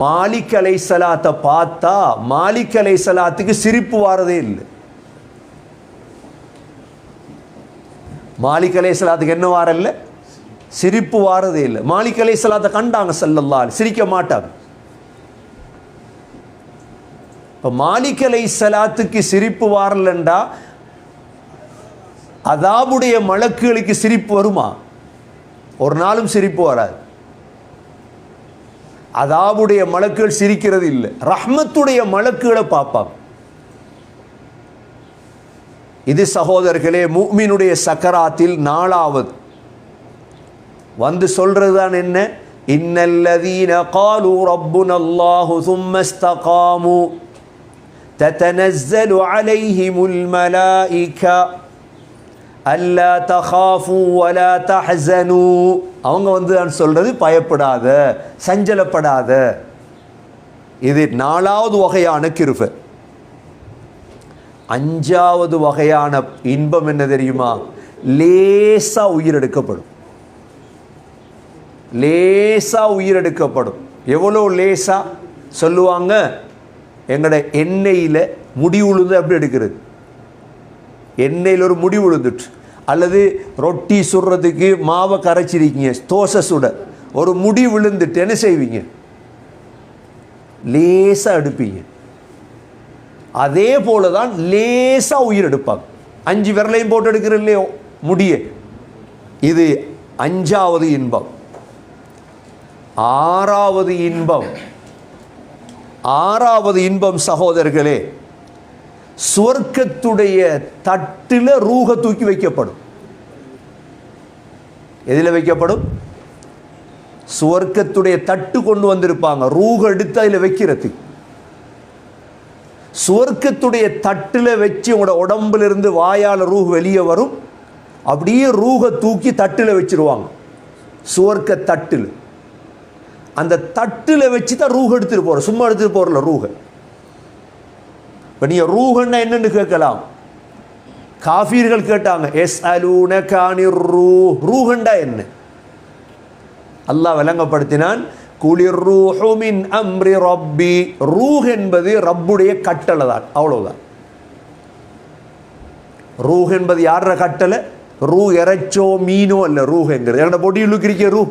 மாலிக் அலை சலாத்தை பார்த்தா மாலிக் அலை சலாத்துக்கு சிரிப்பு வாரதே இல்லை. மாலிக் அலை சலாத்துக்கு என்ன வாரல்ல சிரிப்பு வாரதே இல்லை. மாலிக் அலை சலாத்தை கண்டாங்க செல்லல்லால் சிரிக்க மாட்டாங்க. இப்போ மாலிக் அலை சலாத்துக்கு சிரிப்பு வாரலண்டா அதாபுடைய மலக்குகளுக்கு சிரிப்பு வருமா? ஒரு நாளும் சிரிப்பு வராது. அதாவுடைய மலக்குகள் சிரிக்கிறது இல்லை ரஹ்மத்துடைய மலக்குகளை பார்ப்பாங்க இது சகோதரர்களே முக்மினுடைய சக்கராத்தில் நாலாவது வந்து சொல்றது தான் என்ன இன்னல்லதீன காலு ரப்புன அல்லாஹு சும்ம இஸ்தகாமு تتنزل عليهم الملائكة அல்லா தஹாஃபு வலா தஹசனு அவங்க வந்து நான் சொல்கிறது பயப்படாத சஞ்சலப்படாத. இது நாலாவது வகையான கிருபை அஞ்சாவது வகையான இன்பம் என்ன தெரியுமா? லேசா உயிரெடுக்கப்படும் லேசா உயிரெடுக்கப்படும் எவ்வளோ லேசா? சொல்லுவாங்க எங்களோட எண்ணெயில் முடி உழுந்து அப்படி எடுக்கிறது. எண்ணெயில் ஒரு முடி விழுந்துட்டு அல்லது ரொட்டி சுடுறதுக்கு மாவை கரைச்சிருக்கீங்க தோசை சுட. ஒரு முடி விழுந்துட்டு என்ன செய்வீங்க. லேசாக எடுப்பீங்க. அதே போல தான் லேசாக உயிர் எடுப்பாங்க. அஞ்சு விரலையும் போட்டு எடுக்கிற இல்லையோ முடிய. இது அஞ்சாவது இன்பம். ஆறாவது இன்பம். ஆறாவது இன்பம் சகோதரர்களே சுவர்க்கத்துடைய தட்டில் ரூக தூக்கி வைக்கப்படும். எதில் வைக்கப்படும்? சுவர்க்கத்துடைய தட்டு கொண்டு வந்திருப்பாங்க. ரூக எடுத்து அதில் வைக்கிறதுக்கு. சுவர்க்கத்துடைய தட்டில் வச்சு உங்களோட உடம்புல இருந்து வாயால் ரூஹ் வெளியே வரும். அப்படியே ரூக தூக்கி தட்டில் வச்சிருவாங்க. சுவர்க்க தட்டில். அந்த தட்டில் வச்சு தான் ரூஹ் எடுத்துகிட்டு போகிறோம் சும்மா எடுத்துட்டு போகிறல ரூஹை. இப்போ நீங்கள் ரூஹன்னா என்னென்னு கேட்கலாம். காஃபீர்கள் கேட்டாங்க எஸ் அலூன காணி ரூ ரூஹண்டா என்ன? அல்லாஹ் விளங்கப்படுத்தினான் குளிர் ரூஹுமின் அம்ரி ரப்பி. ரூஹ் என்பது ரப்புடைய கட்டளை தான் அவ்வளோதான் ரூஹ் என்பது யார கட்டளை? ரூ இறைச்சோ மீனோ அல்ல ரூஹ் ரூஹ்ங்கிறது என்னோட பொடியில் இருக்கிற ரூ.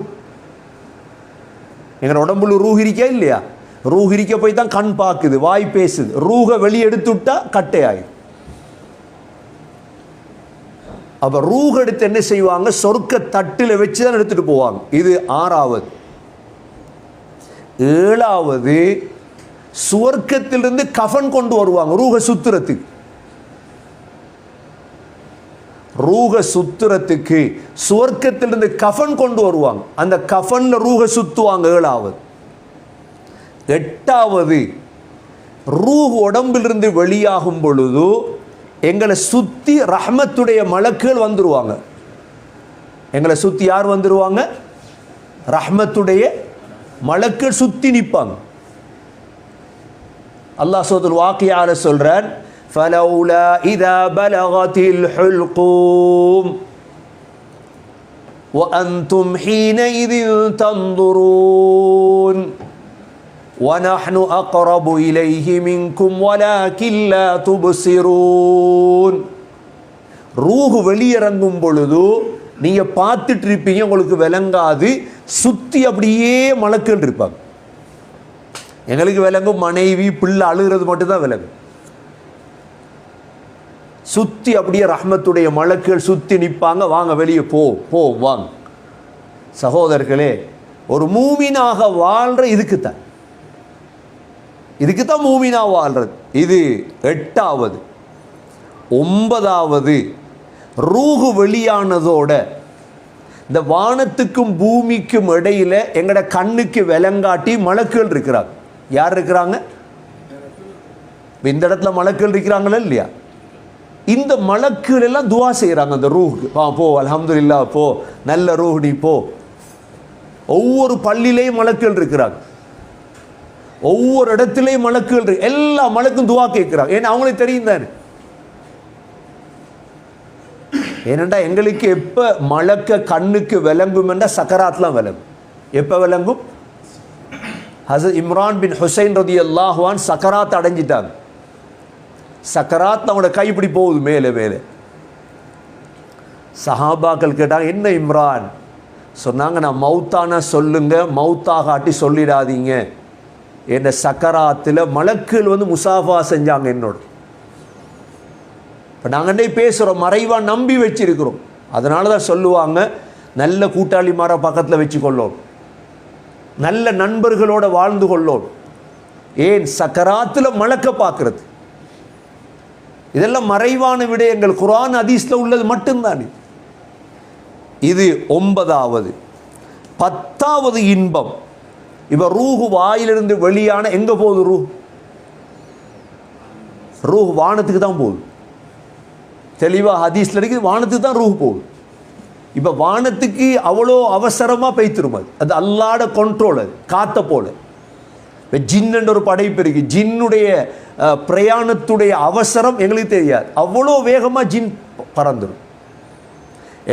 எங்களோட உடம்புல ரூஹ் இருக்கா இல்லையா? ரூஹ் இருக்க போய் தான் கண் பார்க்குது வாய் பேசுது. ரூக வெளியே எடுத்துட்டா கட்டையாயிடும் அப்ப ரூஹ் எடுத்து என்ன செய்வாங்க? சொர்க்க தட்டில் வச்சு தான் எடுத்துட்டு போவாங்க. இது ஆறாவது. ஏழாவது சுவர்க்கத்திலிருந்து கஃன் கொண்டு வருவாங்க ரூக சுத்துறதுக்கு. ரூக சுத்துறதுக்கு சுவர்க்கத்திலிருந்து கஃன் கொண்டு வருவாங்க. அந்த கஃன்ல ரூக சுத்துவாங்க ஏழாவது. எட்டாவது ரூஹ் உடம்பிலிருந்து வெளியாகும் பொழுது எங்களை சுத்தி ரஹ்மத்துடைய மலக்குகள் வந்துருவாங்க எங்களை சுத்தி யார் வந்துருவாங்க ரஹ்மத்துடைய மலக்குகள் சுத்தி நிற்பாங்க அல்லாஹ் சோதல் வாக்கியால சொல்றான் فلولا إذا بلغت الحلقوم وأنتم حينئذ تنظرون ونحن أقرب إليه منكم ولكن لا تبصرون ரூஹ் வெளியிறங்கும் பொழுது நீங்க பார்த்துட்டு இருப்பீங்க உங்களுக்கு விளங்காது சுத்தி அப்படியே மலக்குகள் இருப்பாங்க எங்களுக்கு விளங்கும் மனைவி பிள்ளை அழுகிறது மட்டும்தான் விளங்கும் சுத்தி அப்படியே ரஹ்மத்துடைய மலக்குகள் சுத்தி நிற்பாங்க வாங்க வெளியே போ போ வாங்க சகோதரர்களே ஒரு மூமினாக வாழ்ற இதுக்குத்தான் இதுக்கு தான் மூமினா வாழ்றது. இது எட்டாவது. ஒன்பதாவது ரூகு வெளியானதோட இந்த வானத்துக்கும் பூமிக்கும் இடையில எங்கட கண்ணுக்கு விலங்காட்டி மலக்குகள் இருக்கிறாங்க. யார் இருக்கிறாங்க? இந்த இடத்துல மலக்குகள் இருக்கிறாங்களா இல்லையா? இந்த மலக்குகள் எல்லாம் துவா செய்கிறாங்க அந்த ரூஹுக்கு. வா போ அல்ஹம்துலில்லா போ. நல்ல ரூஹ் நீ போ. ஒவ்வொரு பள்ளியிலையும் மலக்குகள் இருக்கிறாங்க. ஒவ்வொரு இடத்துலையும் மலக்குகள் இருக்கு எல்லா மலக்கும் துவா கேட்கிறாங்க ஏன்னா அவங்களுக்கு தெரியும் தானே? ஏனண்டா எங்களுக்கு எப்ப மலக்க கண்ணுக்கு விளங்கும் என்றா சக்கராத்லாம் விளங்கும். எப்ப விளங்கும்? ஹசத் இம்ரான் பின் ஹுசைன் ரதி அல்லாஹுவான் சக்கராத் அடைஞ்சிட்டாங்க. சக்கராத் அவங்களோட கை போகுது மேலே மேலே. சஹாபாக்கள் கேட்டாங்க என்ன இம்ரான்? சொன்னாங்க நான் மௌத்தான சொல்லுங்க மௌத்தாகாட்டி சொல்லிடாதீங்க. என்னை சக்கராத்தில் மலக்குகள் வந்து முசாஃபா செஞ்சாங்க என்னோட. இப்போ நாங்கள் பேசுகிறோம் மறைவாக நம்பி வச்சிருக்கிறோம். அதனால தான் சொல்லுவாங்க நல்ல கூட்டாளி மாற பக்கத்தில் வச்சுக்கொள்ளோம். நல்ல நண்பர்களோட வாழ்ந்து கொள்ளோம். ஏன்? சக்கராத்தில் மலக்க பார்க்கறது இதெல்லாம் மறைவான விடயங்கள் குரான் அதீஸில் உள்ளது மட்டும்தான். இது ஒன்பதாவது. பத்தாவது இன்பம். இப்போ ரூஹு வாயிலிருந்து வெளியான எங்க போகுது ரூ ரூஹ் வானத்துக்கு தான் போகுது. தெளிவாக ஹதீஸ்ல இருக்குது வானத்துக்கு தான் ரூஹ் போகுது. இப்போ வானத்துக்கு அவ்வளோ அவசரமாக பெய்த்திரும் அது. அது அல்லாட கண்ட்ரோல் அது காத்த போல. இப்போ ஜின்னு ஒரு படைப்பு இருக்கு. ஜின்னுடைய பிரயாணத்துடைய அவசரம் எங்களுக்கு தெரியாது. அவ்வளோ வேகமாக ஜின் பறந்துடும்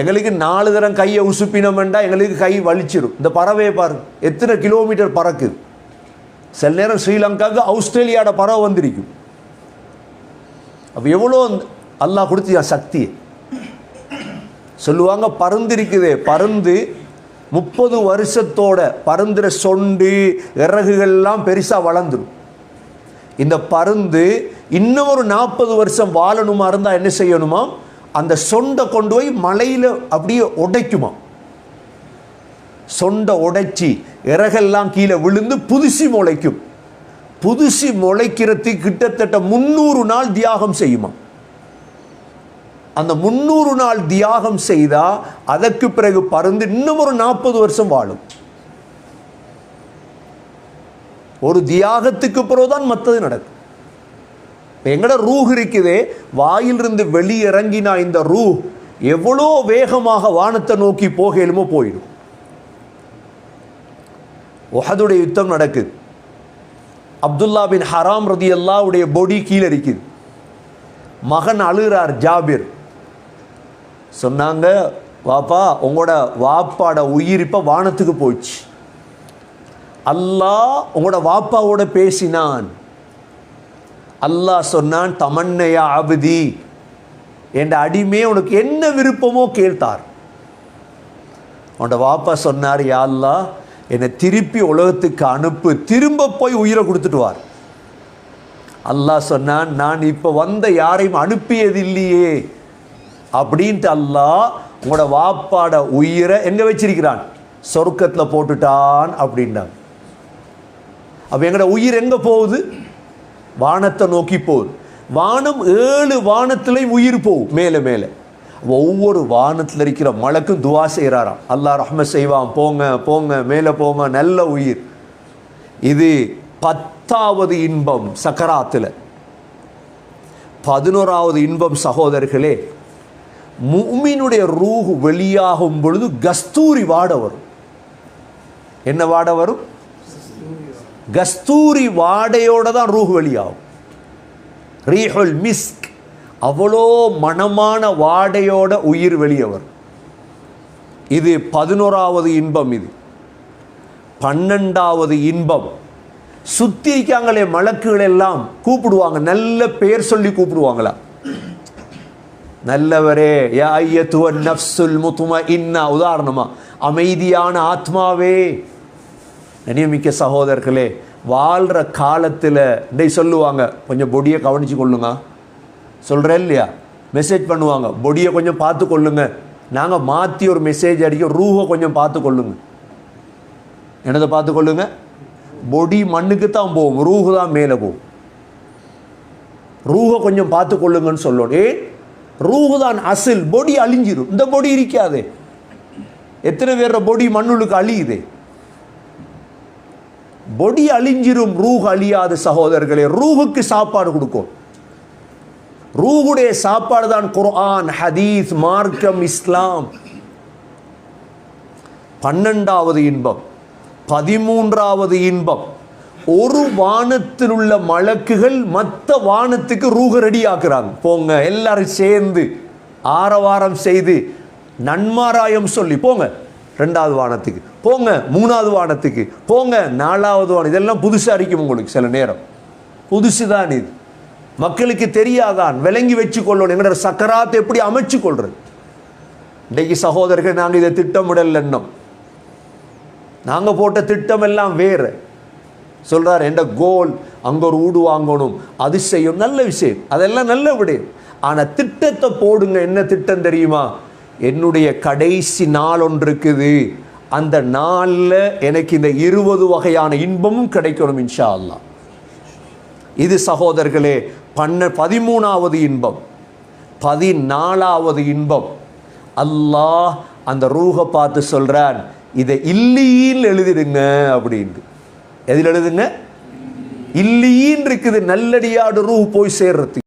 எங்களுக்கு நாலு தரம் கையை உசுப்பினோம்டா எங்களுக்கு கை வலிச்சிடும் இந்த பறவையை பாருங்க. எத்தனை கிலோமீட்டர் பறக்குது? சில நேரம் ஸ்ரீலங்காவுக்கு ஆஸ்திரேலியாவோட பறவை வந்திருக்கும். அப்போ எவ்வளோ அல்லாஹ் கொடுத்தியா சக்தி சொல்லுவாங்க பருந்திருக்குதே பருந்து முப்பது வருஷத்தோட பருந்துற சொண்டு இறகுகள்லாம் பெருசாக வளர்ந்துடும் இந்த பருந்து இன்னும் ஒரு நாற்பது வருஷம் வாழணுமா இருந்தால் என்ன செய்யணுமா? அந்த சொண்டை கொண்டு போய் மலையில் அப்படியே உடைக்குமா? சொண்டை உடைச்சி இறகெல்லாம் கீழே விழுந்து புதுசி முளைக்கும். புதுசி முளைக்கிறது கிட்டத்தட்ட முந்நூறு நாள் தியாகம் செய்யுமா? அந்த முந்நூறு நாள் தியாகம் செய்தால் அதற்கு பிறகு பறந்து இன்னும் ஒரு நாற்பது வருஷம் வாழும். ஒரு தியாகத்துக்கு பிறகுதான் மற்றது நடக்கும். இப்போ எங்கட ரூஹ் இருக்குதே? வாயிலிருந்து வெளியிறங்கினா இந்த ரூ எவ்வளோ வேகமாக வானத்தை நோக்கி போகலுமோ போயிடும். உஹதுடைய யுத்தம் நடக்குது. அப்துல்லா பின் ஹராம் ரதி அல்லாவுடைய பொடி கீழே இருக்குது மகன் அழுகிறார் ஜாபிர். சொன்னாங்க வாப்பா உங்களோட வாப்பாட உயிர் இப்போ வானத்துக்கு போச்சு அல்லாஹ் உங்களோட வாப்பாவோட பேசினான். அல்லாஹ் சொன்னான் தமன்னையா அபதி? என்ற அடிமே உனக்கு என்ன விருப்பமோ கேட்டார் உன்னோட வாப்பா சொன்னார் யா என்னை திருப்பி உலகத்துக்கு அனுப்பு. திரும்ப போய் உயிரை கொடுத்துட்டு வார். அல்லாஹ் சொன்னான் நான் இப்போ வந்த யாரையும் அனுப்பியது இல்லையே அப்படின்ட்டு அல்லாஹ் உங்களோட வாப்பாட உயிரை எங்கே வச்சிருக்கிறான்? சொர்க்கத்தில் போட்டுட்டான் அப்படின்றான் அப்போ எங்களோட உயிர் எங்கே போகுது? வானத்தை நோக்கி போகுது வானம் ஏழு வானத்திலையும் உயிர் போகும் மேலே மேலே. ஒவ்வொரு வானத்தில் இருக்கிற மலக்கும் துவா செய்கிறாராம் அல்லாஹ் ரஹ்ம செய்வான். போங்க போங்க மேலே போங்க. நல்ல உயிர். இது பத்தாவது இன்பம் சக்கராத்தில். பதினோராவது இன்பம் சகோதரர்களே முஃமினுடைய ரூஹ் வெளியாகும் பொழுது கஸ்தூரி வாட வரும். என்ன வாட வரும்? கஸ்தூரி வாடையோட தான் ரூஹ் வெளியாகும். ரீஹுல் மிஸ்க் அவ்வளோ மனமான வாடையோட உயிர் வெளியவர் இது பதினோராவது இன்பம் இது. பன்னெண்டாவது இன்பம். சுத்திக்காங்களே மலக்குகள் எல்லாம் கூப்பிடுவாங்க நல்ல பெயர் சொல்லி கூப்பிடுவாங்களா? நல்லவரே யா ஐயத்துவ நஃப்சுல் முத்தும இன்னா. உதாரணமா அமைதியான ஆத்மாவே. நியமிக்க சகோதரர்களே வாழ்கிற காலத்தில் இன்றைக்கு சொல்லுவாங்க கொஞ்சம் பொடியை கவனித்து கொள்ளுங்க. சொல்கிறேன் இல்லையா? மெசேஜ் பண்ணுவாங்க பொடியை கொஞ்சம் பார்த்து கொள்ளுங்க. நாங்கள் மாற்றி ஒரு மெசேஜ் அடிக்க ரூஹை கொஞ்சம் பார்த்து கொள்ளுங்க. என்னதை பார்த்து கொள்ளுங்க? பொடி மண்ணுக்கு தான் போகும் ரூஹு தான் மேலே போகும். ரூஹை கொஞ்சம் பார்த்து கொள்ளுங்கன்னு சொல்லணும். ஏன் ரூஹு தான் அசில் பொடி அழிஞ்சிடும் இந்த பொடி இருக்காதே. எத்தனை பேர் பொடி மண்ணுளுக்கு அழியுதே? பொடி அழிஞ்சிரும் ரூஹ் அழியாத சகோதரர்களே. ரூஹுக்கு சாப்பாடு கொடுக்கும். ரூஹுடைய சாப்பாடு தான் குர்ஆன் ஹதீஸ் மார்க்கம் இஸ்லாம். பன்னெண்டாவது இன்பம் பதிமூன்றாவது இன்பம். ஒரு வானத்தில் உள்ள மலக்குகள் மற்ற வானத்துக்கு ரூக ரெடி ஆக்குறாங்க போங்க எல்லாரும் சேர்ந்து ஆரவாரம் செய்து நன்மாராயம் சொல்லி போங்க. ரெண்டாவது வானத்துக்கு. போங்க மூணாவது வானத்துக்கு. போங்க நாலாவது வானம். இதெல்லாம் புதுசாக அடிக்கும் உங்களுக்கு சில நேரம். புதுசு தான் இது. மக்களுக்கு தெரியாதான் விளங்கி வச்சு கொள்ளணும் எங்களோட சக்கராத்தை எப்படி அமைச்சு கொள்றது இன்றைக்கு சகோதரர்கள் நாங்கள் இதை திட்டமிடல் எண்ணம் நாங்கள் போட்ட திட்டம் எல்லாம் வேறு. சொல்கிறார் என்ற கோல் அங்கே ஒரு ஊடு வாங்கணும். அது செய்யும் நல்ல விஷயம். அதெல்லாம் நல்ல விடையும். ஆனால் திட்டத்தை போடுங்க. என்ன திட்டம் தெரியுமா? என்னுடைய கடைசி நாள் ஒன்று இருக்குது அந்த நாளில் எனக்கு இந்த இருபது வகையான இன்பமும் கிடைக்கணும் இன்ஷா அல்லாஹ் இது சகோதரர்களே பன்ன பதிமூணாவது இன்பம். பதினாலாவது இன்பம். அல்லாஹ் அந்த ரூகை பார்த்து சொல்றான் இதை இல்லியில் எழுதிடுங்க அப்படின்ட்டு. எதில் எழுதுங்க? இல்லியின் இருக்குது நல்லடியாடு ரூ போய் சேர்றதுக்கு.